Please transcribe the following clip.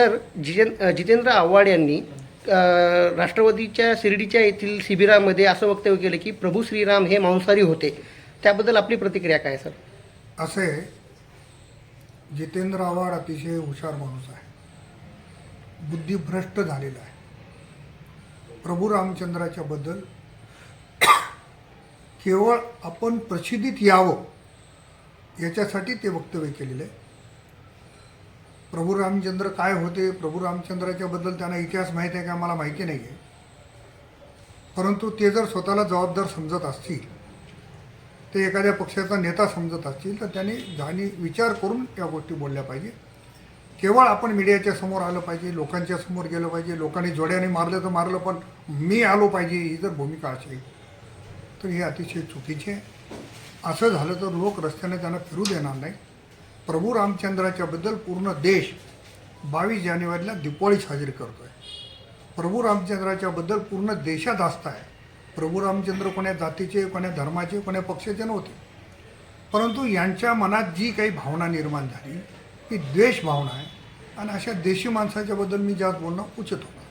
Sir Jiten Jitendra Awhad यांनी राष्ट्रवादीच्या शिर्डीच्या येथील शिबिरामध्ये असं वक्तव्य केलं की प्रभू श्रीराम हे मांसाहारी होते. त्याबद्दल आपली प्रतिक्रिया काय सर? असे जितेंद्र आव्हाड अतिशय हुशार माणूस आहे. बुद्धिभ्रष्ट झालेला आहे. प्रभू रामचंद्राच्या बद्दल केवळ आपण प्रसिद्धीत यावं याच्यासाठी ते वक्तव्य केलेलं आहे. प्रभू रामचंद्र काय होते? प्रभू रामचंद्राच्याबद्दल त्यांना इतिहास माहीत आहे का? मला माहिती नाही आहे परंतु ते जर स्वतःला जबाबदार समजत असतील ते एखाद्या पक्षाचा नेता समजत असतील तर त्यांनी जाणी विचार करून या गोष्टी बोलल्या पाहिजे. केवळ आपण मीडियाच्या समोर आलं पाहिजे लोकांच्या समोर गेलं पाहिजे लोकांनी जोड्याने मारलं तर मारलं पण मी आलो पाहिजे ही जर भूमिका असेल तर हे अतिशय चुकीचे आहे. असं झालं तर लोक रस्त्याने त्यांना फिरू देणार नाही प्रभू रामचंद्राच्याबद्दल पूर्ण देश बावीस जानेवारीला दिवाळी साजरी करतो आहे प्रभू रामचंद्राच्याबद्दल पूर्ण देशात आस्था आहे प्रभू रामचंद्र कोण्या जातीचे कोण्या धर्माचे कोण्या पक्षाचे नव्हते. परंतु यांच्या मनात जी काही भावना निर्माण झाली ती द्वेष भावना आहे. आणि अशा देशी माणसाच्याबद्दल मी जास्त बोलणं उचित होतं